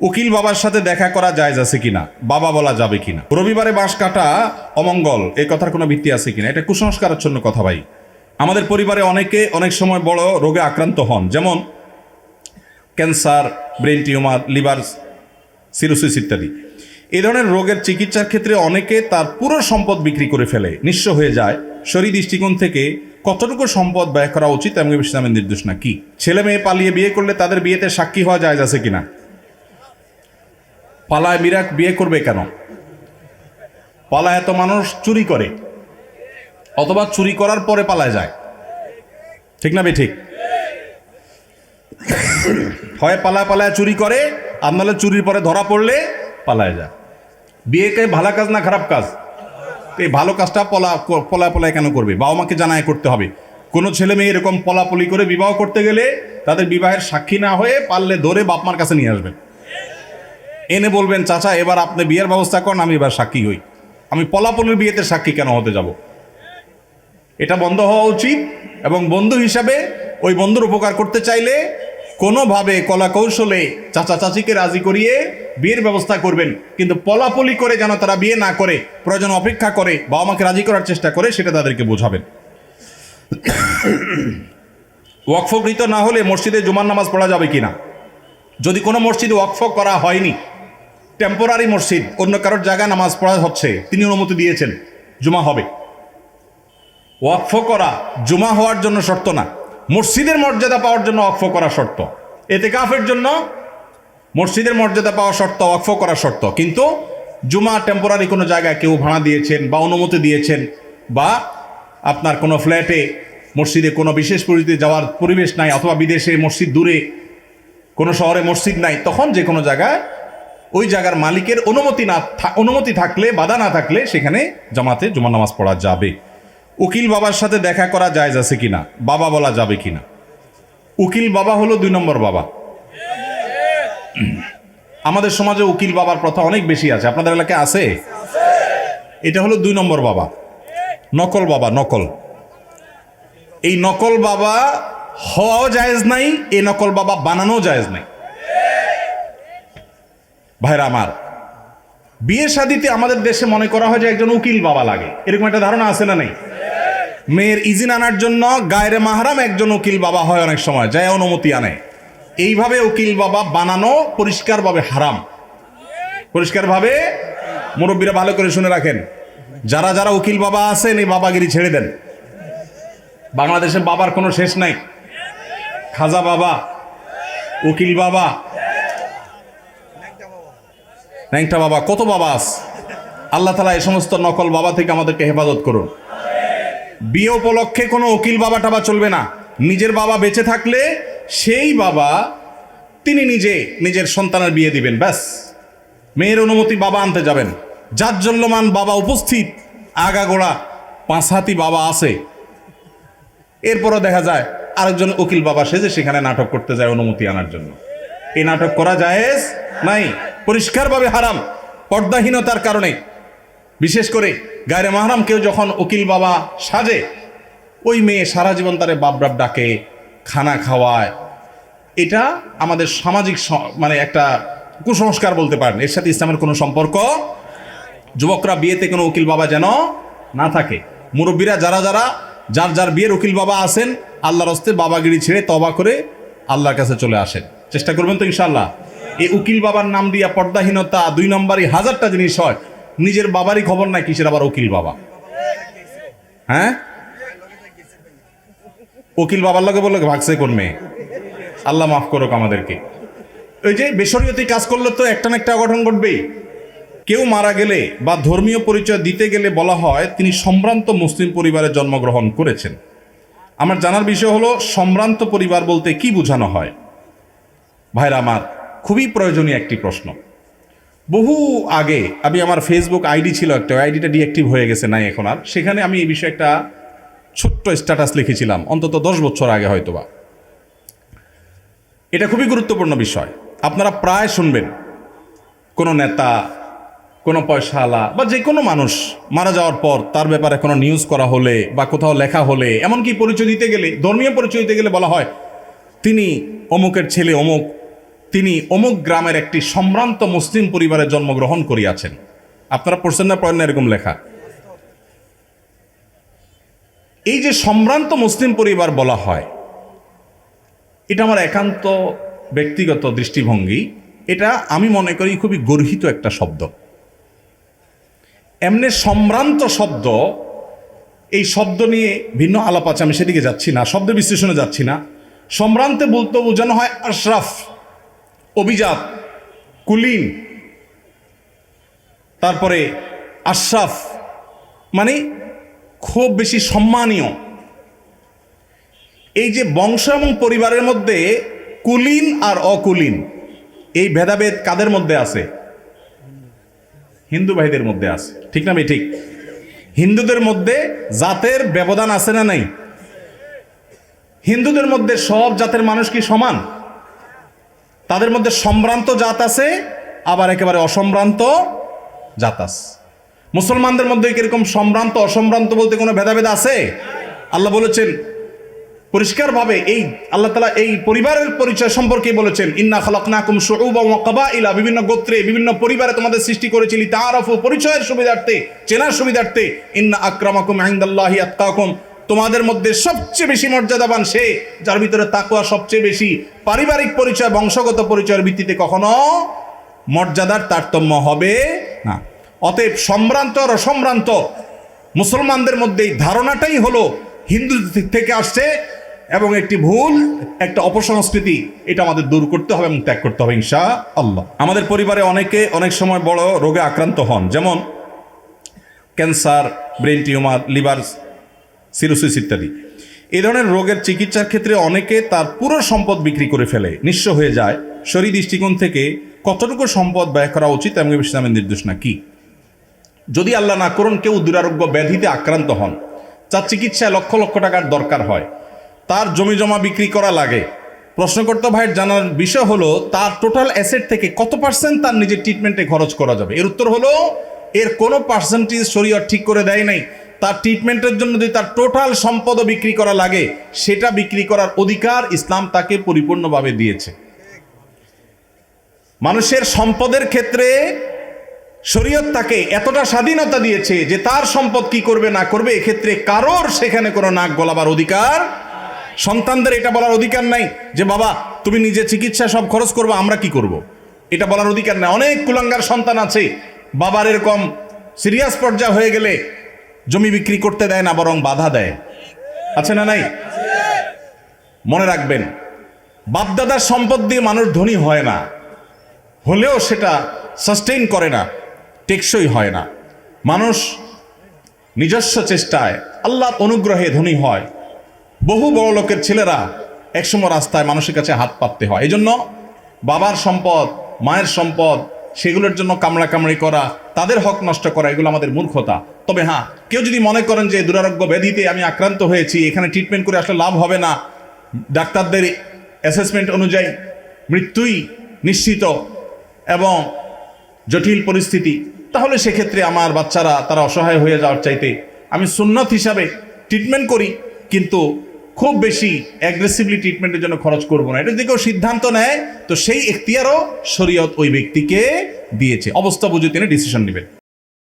উকিল বাবার সাথে দেখা করা জায়জ আছে কিনা? বাবা বলা যাবে কিনা? রবিবারে বাঁশ কাটা অমঙ্গল এই কথার কোনো ভিত্তি আছে কিনা? এটা কুসংস্কারাচ্ছন্ন কথা ভাই। আমাদের পরিবারে অনেকে অনেক সময় বড় রোগে আক্রান্ত হন। যেমন cancer, brain tumour, liver cirrhosis ইত্যাদি। এই ধরনের রোগের চিকিৎসার ক্ষেত্রে অনেকে তার পুরো সম্পদ বিক্রি করে ফেলে, নিঃস্ব হয়ে যায়। শরীর দৃষ্টিকোণ থেকে কতটুকু সম্পদ ব্যয় করা উচিত এমন ইসলামের নির্দেশ না কি? ছেলে মেয়ে পালিয়ে বিয়ে করলে তাদের বিয়েতে সাক্ষী হওয়া যায় আছে কিনা? পালায় মিরাক বিয়ে করবে কেন? পালায় এত মানুষ চুরি করে। অথবা চুরি করার পরে পালায় যায়। ঠিক না বে ঠিক? হয় পালায় পালায় চুরি করে, আর নাহলে চুরির পরে ধরা পড়লে পালায় যায়। বিয়েকে ভালো কাজ না খারাপ কাজ? এই ভালো কাজটা পলা পলা পলায় কেন করবে? বাবা মাকে জানায় করতে হবে। কোনো ছেলে মেয়ে এরকম পলাপলি করে বিবাহ করতে গেলে তাদের বিবাহের সাক্ষী না হয়ে পারলে ধরে বাপ মার কাছে নিয়ে আসবেন। এনে বলবেন, চাচা, এবার আপনি বিয়ের ব্যবস্থা করেন, আমি এবার সাক্ষী হই। আমি পলাপলের বিয়েতে সাক্ষী কেন হতে যাব? এটা বন্ধ হওয়া উচিত এবং বন্ধু হিসাবে ওই বন্ধুর উপকার করতে চাইলে কোনোভাবে কলা কৌশলে চাচা চাচিকে রাজি করিয়ে বিয়ের ব্যবস্থা করবেন। কিন্তু পলাপলি করে যেন তারা বিয়ে না করে, প্রয়োজন অপেক্ষা করে বাবা মাকে রাজি করার চেষ্টা করে, সেটা তাদেরকে বোঝাবেন। ওয়াকফকৃত না হলে মসজিদে জুমার নামাজ পড়া যাবে কি না যদি কোনো মসজিদে ওয়াকফ করা হয়নি টেম্পোরারি মসজিদ, অন্য কারোর জায়গায় নামাজ পড়া হচ্ছে, তিনি অনুমতি দিয়েছেন, জুমা হবে। ওয়াকফ করা জুমা হওয়ার জন্য শর্ত না। মসজিদের মর্যাদা পাওয়ার জন্য ওয়াকফ করা শর্ত। এতে কাফের জন্য মসজিদের মর্যাদা পাওয়া শর্ত, ওয়াকফ করা শর্ত। কিন্তু জুমা টেম্পোরারি কোনো জায়গায় কেউ ভাড়া দিয়েছেন বা অনুমতি দিয়েছেন বা আপনার কোনো ফ্ল্যাটে মসজিদে কোনো বিশেষ পরিস্থিতি যাওয়ার পরিবেশ নাই অথবা বিদেশে মসজিদ দূরে কোনো শহরে মসজিদ নাই, তখন যে কোনো জায়গায় ওই জায়গার মালিকের অনুমতি না অনুমতি থাকলে, বাধা না থাকলে সেখানে জামাতে জুমা নামাজ পড়া যাবে। উকিল বাবার সাথে দেখা করা জায়জ আছে কিনা? বাবা বলা যাবে কিনা? উকিল বাবা হলো দুই নম্বর বাবা। আমাদের সমাজে উকিল বাবার প্রথা অনেক বেশি আছে। আপনাদের এলাকায় আছে? এটা হলো দুই নম্বর বাবা। নকল বাবা, নকল। এই নকল বাবা হওয়াও জায়েজ নাই, এই নকল বাবা বানানো জায়েজ নাই। ভাইরা আমার বিয়ে শাদিতে আমাদের দেশে মনে করা হয় যে একজন উকিল বাবা লাগে। এরকম একটা ধারণা আছে না নেই? মেয়ের ইজিন আনার জন্য গায়রে মাহারাম একজন উকিল বাবা হয় অনেক সময়, যায় অনুমতি আনে। এইভাবে উকিল বাবা বানানো পরিষ্কারভাবে হারাম। পরিষ্কারভাবে মুরব্বীরা ভালো করে শুনে রাখেন। যারা যারা উকিল বাবা আছেন, এই বাবাগিরি ছেড়ে দেন। বাংলাদেশে বাবার কোনো শেষ নাই। খাজা বাবা, উকিল বাবা ন্যাংটা বাবা, কত বাবা আস আল্লাহ তালা এই সমস্ত নকল বাবা থেকে আমাদেরকে হেফাজত করুন। বিয়ে উপলক্ষে কোনো উকিল বাবা টাবা চলবে না। নিজের বাবা বেঁচে থাকলে সেই বাবা তিনি নিজে নিজের সন্তানের বিয়ে দিবেন, ব্যাস। মেয়ের অনুমতি বাবা আনতে যাবেন। জাজ্জল্যমান বাবা উপস্থিত, আগাগোড়া পাঁচ হাতি বাবা আছে। এরপরও দেখা যায়, আরেকজন উকিল বাবা সেজে সেখানে নাটক করতে যায় অনুমতি আনার জন্য। এই নাটক করা জায়েজ? নাই। পরিষ্কারভাবে হারাম, পর্দাহীনতার কারণে। বিশেষ করে গায়রে মাহারাম কেউ যখন উকিল বাবা সাজে, ওই মেয়ে সারা জীবন তারে বাবরাব ডাকে, খানা খাওয়ায়। এটা আমাদের সামাজিক মানে একটা কুসংস্কার বলতে পারেন। এর সাথে ইসলামের কোনো সম্পর্ক? যুবকরা বিয়েতে কোনো উকিল বাবা যেন না থাকে। মুরব্বীরা যারা যারা, যার যার বিয়ের উকিল বাবা আছেন, আল্লাহর হস্তে বাবাগিরি ছেড়ে তবা করে আল্লাহর কাছে চলে আসেন। চেষ্টা করবেন তো ইনশাল্লাহ এই উকিল বাবার নাম দিয়া পর্দাহীনতা দুই নম্বরই হাজারটা জিনিস হয়। নিজের বাবারই খবর নাই, কিসের আবার উকিল বাবা? হ্যাঁ? উকিল বাবার লগে বলল, ভাগছে কোন মেয়ে? আল্লাহ মাফ করুক আমাদেরকে। ওই যে বেসরীয়তি কাজ করলে তো একটা না একটা অঘটন ঘটবেই। কেউ মারা গেলে বা ধর্মীয় পরিচয় দিতে গেলে বলা হয় তিনি সম্ভ্রান্ত মুসলিম পরিবারে জন্মগ্রহণ করেছেন। আমার জানার বিষয় হলো, সম্ভ্রান্ত পরিবার বলতে কি বোঝানো হয়? ভাইরা আমার খুবই প্রয়োজনীয় একটি প্রশ্ন। বহু আগে আমি আমার ফেসবুক আইডি ছিল একটা আইডিটা ডিঅ্যাক্টিভ হয়ে গেছে, নাই এখন আর। সেখানে আমি এই বিষয়ে একটা ছোট্ট স্ট্যাটাস লিখেছিলাম, অন্তত দশ বছর আগে হয়তোবা। এটা খুবই গুরুত্বপূর্ণ বিষয়। আপনারা প্রায় শুনবেন, কোনো নেতা, কোনো পয়সাওয়ালা বা যে কোনো মানুষ মারা যাওয়ার পর তার ব্যাপারে কোনো নিউজ করা হলে বা কোথাও লেখা হলে, এমনকি পরিচয় দিতে গেলে, ধর্মীয় পরিচয় দিতে গেলে বলা হয়, তিনি অমুকের ছেলে অমুক তিনি অমুক গ্রামের একটি সম্ভ্রান্ত মুসলিম পরিবারে জন্মগ্রহণ করিয়াছেন। আপনারা পড়ছেন না, পড়েন এরকম লেখা। এই যে সম্ভ্রান্ত মুসলিম পরিবার বলা হয়, এটা আমার একান্ত ব্যক্তিগত দৃষ্টিভঙ্গি। এটা আমি মনে করি খুবই গর্হিত একটা শব্দ। এমনি সম্ভ্রান্ত শব্দ, এই শব্দ নিয়ে ভিন্ন আলাপ আছে, আমি সেদিকে যাচ্ছি না, শব্দ বিশ্লেষণে যাচ্ছি না। সম্ভ্রান্তে বলতে বোঝানো হয় আশরাফ। অভিজাত, কুলিন, তারপরে আশরাফ মানে খুব বেশি সম্মানীয়। এই যে বংশ এবং পরিবারের মধ্যে কুলীন আর অকুলীন, এই ভেদাভেদ কাদের মধ্যে আছে? হিন্দু ভাইদের মধ্যে আছে। ঠিক না ভাই? ঠিক। হিন্দুদের মধ্যে জাতের ব্যবধান আছে না নাই? হিন্দুদের মধ্যে সব জাতের মানুষ কি সমান? তাদের মধ্যে সম্ভ্রান্ত জাত আছে, আবার একেবারে অসম্ভ্রান্ত জাত আছে। মুসলমানদের মধ্যে কীরকম সম্ভ্রান্ত, অসম্ভ্রান্ত বলতে কোনো ভেদাভেদ আছে? আল্লাহ বলেছেন, পরিষ্কারভাবে এই আল্লাহ তালা এই পরিবারের পরিচয় সম্পর্কে বলেছেন, ইন্না খালাকনাকুম ওয়া কাবাইলা বিভিন্ন গোত্রে, বিভিন্ন পরিবারে তোমাদের সৃষ্টি করেছিলি তাআরাফু পরিচয়ের সুবিধার্থে, চেনার সুবিধার্থে, ইন্না আকরামাকুম ইনদাল্লাহি আতকাকুম তোমাদের মধ্যে সবচেয়ে বেশি মর্যাদাবান সে যার ভিতরে তাকওয়া সবচেয়ে বেশি। পারিবারিক পরিচয়, বংশগত পরিচয়ের ভিত্তিতে কখনো মর্যাদার তারতম্য হবে না। অতএব সম্ভ্রান্ত আর অসম্ভ্রান্ত মুসলমানদের মধ্যে এই ধারণাটাই হলো হিন্দু থেকে আসছে এবং একটি ভুল, একটা অপসংস্কৃতি, এটা আমাদের দূর করতে হবে এবং ত্যাগ করতে হবে ইনশা আল্লাহ আমাদের পরিবারে অনেকে অনেক সময় বড় রোগে আক্রান্ত হন, যেমন cancer, brain tumour, liver cirrhosis ইত্যাদি। এ ধরনের রোগের চিকিৎসার ক্ষেত্রে অনেকে তার পুরো সম্পদ বিক্রি করে ফেলে, নিঃস্ব হয়ে যায়। শরীর দৃষ্টিকোণ থেকে কতটুকু সম্পদ ব্যয় করা উচিত এমন ইসলামের নির্দেশনা কি? যদি আল্লাহ না করুন, কেউ দুরারোগ্য ব্যাধিতে আক্রান্ত হন তার চিকিৎসায় লক্ষ লক্ষ টাকার দরকার হয়, তার জমি জমা বিক্রি করা লাগে। প্রশ্নকর্তা ভাইয়ের জানার বিষয় হলো, তার টোটাল অ্যাসেট থেকে কত পার্সেন্ট তার নিজের ট্রিটমেন্টে খরচ করা যাবে? এর উত্তর হলো, এর কোনো পার্সেন্টেজ শরীয়ত ঠিক করে দেয় নাই। তার ট্রিটমেন্টের জন্য যদি তার টোটাল সম্পদও বিক্রি করা লাগে, সেটা বিক্রি করার অধিকার ইসলাম তাকে পরিপূর্ণভাবে দিয়েছে মানুষের সম্পদের ক্ষেত্রে শরীয়ত তাকে এতটা স্বাধীনতা দিয়েছে যে তার সম্পদ কি করবে, না করবে, এক্ষেত্রে কারোর সেখানে কোনো নাক গলাবার অধিকার, সন্তানদের এটা বলার অধিকার নাই যে, বাবা, তুমি নিজে চিকিৎসা সব খরচ করব, আমরা কি করব। এটা বলার অধিকার নাই অনেক কুলাঙ্গার সন্তান আছে, বাবার এরকম সিরিয়াস পর্যায়ে হয়ে গেলে জমি বিক্রি করতে দেয় না, বরং বাধা দেয়। আছে না নাই? মনে রাখবেন, বাপদাদার সম্পদ দিয়ে মানুষ ধনী হয় না, হলেও সেটা সাস্টেইন করে না, টেকসই হয় না। মানুষ নিজস্ব চেষ্টায় আল্লাহ অনুগ্রহে ধনী হয়। বহু বড় লোকের ছেলেরা একসময় রাস্তায় মানুষের কাছে হাত পাততে হয়। এই জন্য বাবার সম্পদ, মায়ের সম্পদ সেগুলোর জন্য কামড়া কামড়ি করা, তাদের হক নষ্ট করা, এগুলো আমাদের মূর্খতা। তবে হ্যাঁ কেউ যদি মনে করেন যে দুরারোগ্য ব্যাধিতে আমি আক্রান্ত হয়েছি, এখানে ট্রিটমেন্ট করে আসলে লাভ হবে না, ডাক্তারদের অ্যাসেসমেন্ট অনুযায়ী মৃত্যুই নিশ্চিত এবং জটিল পরিস্থিতি, তাহলে সেক্ষেত্রে আমার বাচ্চারা তারা অসহায় হয়ে যাওয়ার চাইতে আমি সুন্নত হিসাবে ট্রিটমেন্ট করি, কিন্তু খুব বেশি অ্যাগ্রেসিভলি ট্রিটমেন্টের জন্য খরচ করব না। এটা যদি কেউ সিদ্ধান্ত নেয়, তো সেই এখতিয়ারও শরীয়ত ওই ব্যক্তিকে দিয়েছে। অবস্থা বুঝে তিনি ডিসিশন নেবেন।